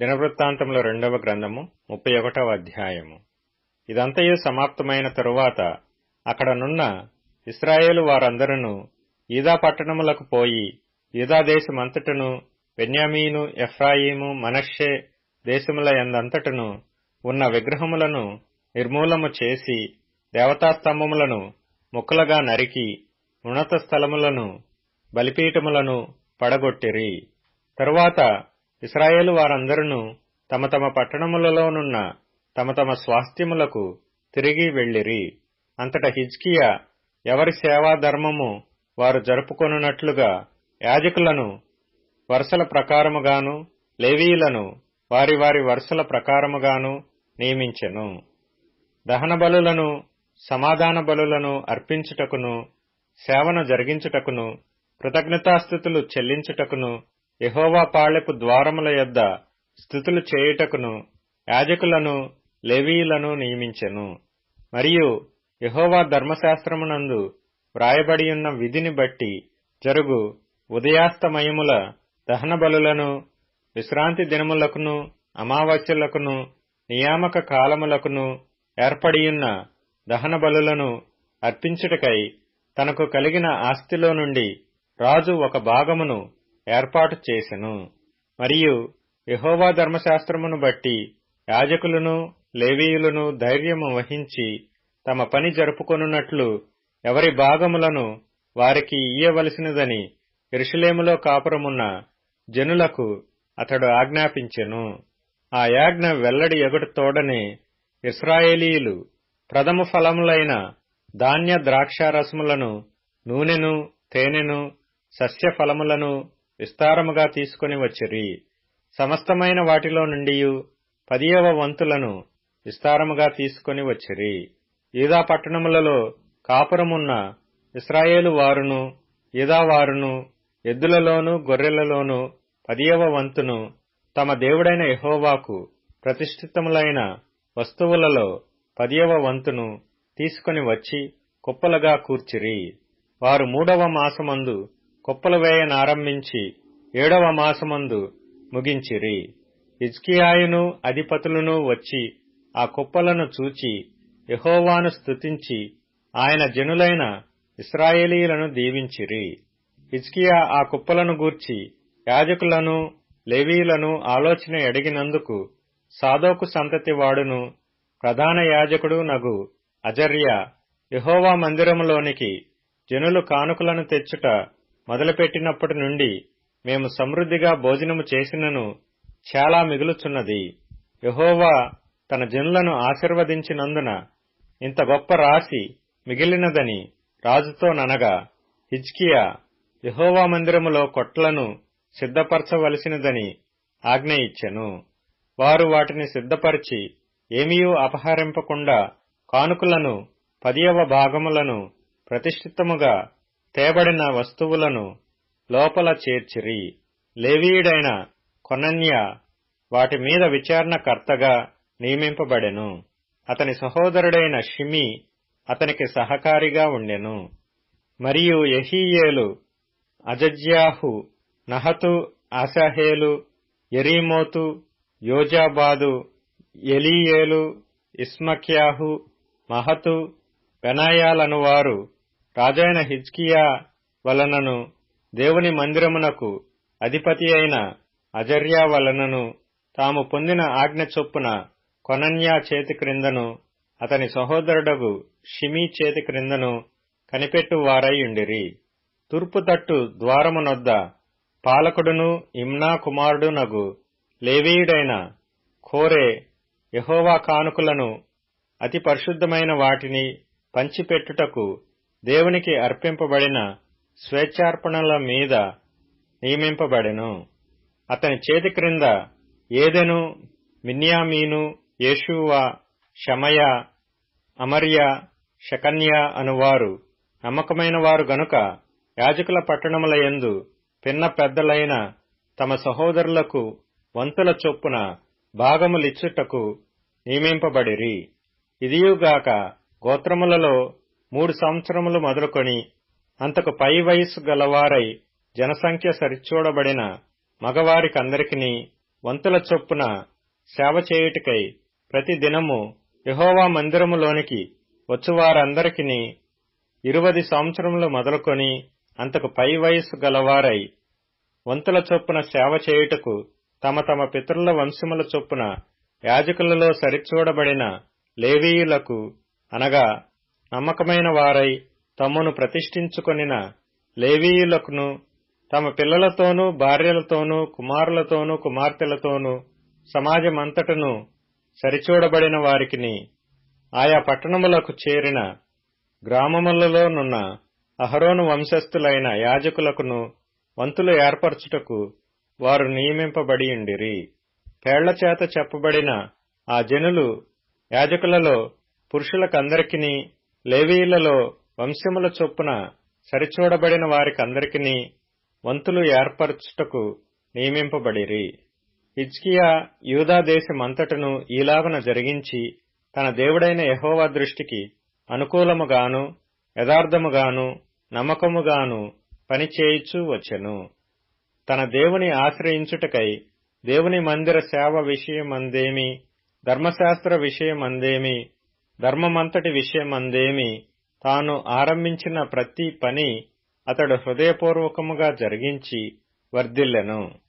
దినవృత్తాంతముల రెండవ గ్రంథము ముప్పై ఒకటవ అధ్యాయము. ఇదంతయు సమాప్తమైన తరువాత అక్కడనున్న ఇస్రాయేలు వారందరూ ఈదా పట్టణములకు పోయి ఈదా దేశమంతటను బెన్యామీను ఎఫ్రాయిము మనషే దేశముల ఎందంతటను ఉన్న విగ్రహములను నిర్మూలము చేసి దేవతాస్తంభములను ముక్కలుగా నరికి ఉన్నత స్థలములను బలిపీఠములను పడగొట్టిరి. తరువాత ఇస్రాయేలు వారందరూ తమ తమ పట్టణములలోనున్న తమ తమ స్వాస్థ్యములకు తిరిగి వెళ్ళిరి. అంతట హిజ్కియా ఎవరి సేవా ధర్మము వారు జరుపుకొనున్నట్లుగా యాజకులను వరుసల ప్రకారముగాను లేవీయులను వారి వారి వరుసల ప్రకారముగాను నియమించెను. దహన బలులను సమాధాన బలులను అర్పించుటకును సేవను జరిగించుటకును కృతజ్ఞతాస్థుతులు చెల్లించుటకును యహోవా పాళెపు ద్వారముల యొద్ద స్థుతులు చేయుటకును యాజకులను లేవీయులను నియమించెను. మరియు యహోవా ధర్మశాస్త్రమునందు వ్రాయబడియున్న విధిని బట్టి జరుగు ఉదయాస్తమయముల దహన బలులను విశ్రాంతి దినములకును అమావాస్యలకును నియామక కాలములకును ఏర్పడియున్న దహన బలులను అర్పించుటకై తనకు కలిగిన ఆస్తిలో నుండి రాజు ఒక భాగమును ఏర్పాటు చేసెను. మరియు యహోవా ధర్మశాస్త్రమును బట్టి యాజకులను లేవీయులను ధైర్యము వహించి తమ పని జరుపుకొనున్నట్లు ఎవరి భాగములను వారికి ఇయ్యవలసినదని ఎరుషులేములో కాపురమున్న జనులకు అతడు ఆజ్ఞాపించెను. ఆ యాజ్ఞ వెల్లడి ఎగుట తోడనే ఇస్రాయేలీయులు ప్రథమ ఫలములైన ధాన్య ద్రాక్షారసములను నూనెను తేనెను సస్య ఫలములను విస్తారముగా తీసుకుని వచ్చిరి. సమస్తమైన వాటిలో నుండి పదియవ వంతులను విస్తారముగా తీసుకుని వచ్చిరి. ఈదా పట్టణములలో కాపురమున్న ఇస్రాయేలు వారును ఈదావారును ఎద్దులలోను గొర్రెలలోను పదియవ వంతును తమ దేవుడైన యహోవాకు ప్రతిష్ఠితములైన వస్తువులలో పదియవ వంతును తీసుకుని వచ్చి కుప్పలుగా కూర్చిరి. వారు మూడవ మాసమందు కుప్పలు వేయనారంభించి ఏడవ మాసమందు ముగించిరి. ఇజ్కియాయును అధిపతులను వచ్చి ఆ కుప్పలను చూచి యహోవాను స్తుతించి ఆయన జనులైన ఇస్రాయేలీలను దీవించిరి. ఇజ్కియా ఆ కుప్పలను గూర్చి యాజకులను లేవీలను ఆలోచన ఎడిగినందుకు సాదోకు సంతతి వాడును ప్రధాన యాజకుడు నగు అజర్య యహోవా మందిరములోనికి జనులు కానుకలను తెచ్చుట మొదలుపెట్టినప్పటి నుండి మేము సమృద్ధిగా భోజనము చేసినను చాలా మిగులుచున్నది. యహోవా తన జనులను ఆశీర్వదించినందున ఇంత గొప్ప రాశి మిగిలినదని రాజుతో ననగా హిజ్కియా యహోవా మందిరములో కొట్లను సిద్ధపరచవలసినదని ఆజ్ఞ ఇచ్చెను. వారు వాటిని సిద్ధపరిచి ఏమీయూ అపహరింపకుండా కానుకలను పదియవ భాగములను ప్రతిష్ఠితముగా తేబడిన వస్తువులను లోపల చేర్చిరి. లేవీయుడైన కొనన్య వాటి మీద విచారణకర్తగా నియమింపబడెను. అతని సహోదరుడైన షిమి అతనికి సహకారిగా ఉండెను. మరియు యహీయేలు అజజ్యాహు నహతు అసహేలు ఎరీమోతు యోజాబాదు ఎలీయేలు ఇస్మక్యాహు మహతు పెనాయాలనువారు వారు రాజైన హిజ్కియా వలనను దేవుని మందిరమునకు అధిపతి అయిన అజర్యా వలనను తాము పొందిన ఆజ్ఞ చొప్పున కొనన్యా చేతి క్రిందను అతని సహోదరుడగు షిమీ చేతి క్రిందను కనిపెట్టు వారైయుండిరి తూర్పు తట్టు ద్వారమునొద్ద పాలకుడును ఇమ్నా కుమారుడునగు లేవీయుడైన కోరే యహోవా కానుకలను అతి పరిశుద్ధమైన వాటిని పంచిపెట్టుటకు దేవునికి అర్పింపబడిన స్వేచ్ఛార్పణల మీద నియమింపబడెను. అతని చేతి క్రింద ఏదెను? మిన్యామీను యేషువా షమయ అమర్య షకన్య అనువారు. నమ్మకమైన వారు గనుక యాజకుల పట్టణముల యందు పిన్న పెద్దలైన తమ సహోదరులకు వంతుల చొప్పున భాగములిచ్చుటకు నియమింపబడిరి. ఇదియుగాక గోత్రములలో మూడు సంవత్సరములు మొదలుకొని అంతకు పై వయస్సు గలవారై జనసంఖ్య సరిచూడబడిన మగవారికందరికీ వంతుల చొప్పున సేవ చేయుటకై ప్రతి దినము యహోవా మందిరములోనికి వచ్చువారందరికీ ఇరువది సంవత్సరములు మొదలుకొని అంతకు పై వయస్సు గలవారై వంతుల చొప్పున సేవ చేయుటకు తమ తమ పితరుల వంశముల చొప్పున యాజకులలో సరిచూడబడిన లేవీయులకు అనగా నమ్మకమైన వారై తమను ప్రతిష్ఠించుకొనిన లేవీయులకును తమ పిల్లలతోనూ భార్యలతోనూ కుమారులతోనూ కుమార్తెలతోనూ సమాజమంతటను సరిచూడబడిన వారికిని ఆయా పట్టణములకు చేరిన గ్రామములలోనున్న అహరోను వంశస్థులైన యాజకులకును వంతులు ఏర్పరచుటకు వారు నియమింపబడియుండిరి. పేళ్ళచేత చెప్పబడిన ఆ జనులు యాజకులలో పురుషులకందరికీ లేవీయులలో వంశముల చొప్పున సరిచూడబడిన వారికందరికీ వంతులు ఏర్పరచుటకు నియమింపబడిరి. హిజ్కియా యూదా దేశమంతటను ఈలాగున జరిగించి తన దేవుడైన యహోవా దృష్టికి అనుకూలముగాను యథార్థముగాను నమ్మకముగాను పనిచేయిచూ వచ్చెను. తన దేవుని ఆశ్రయించుటకై దేవుని మందిర సేవ విషయమందేమి ధర్మశాస్త్ర విషయమందేమి ధర్మమంతటి విషయమందేమి తాను ఆరంభించిన ప్రతి పని అతడు హృదయపూర్వకముగా జరిగించి వర్ధిల్లెను.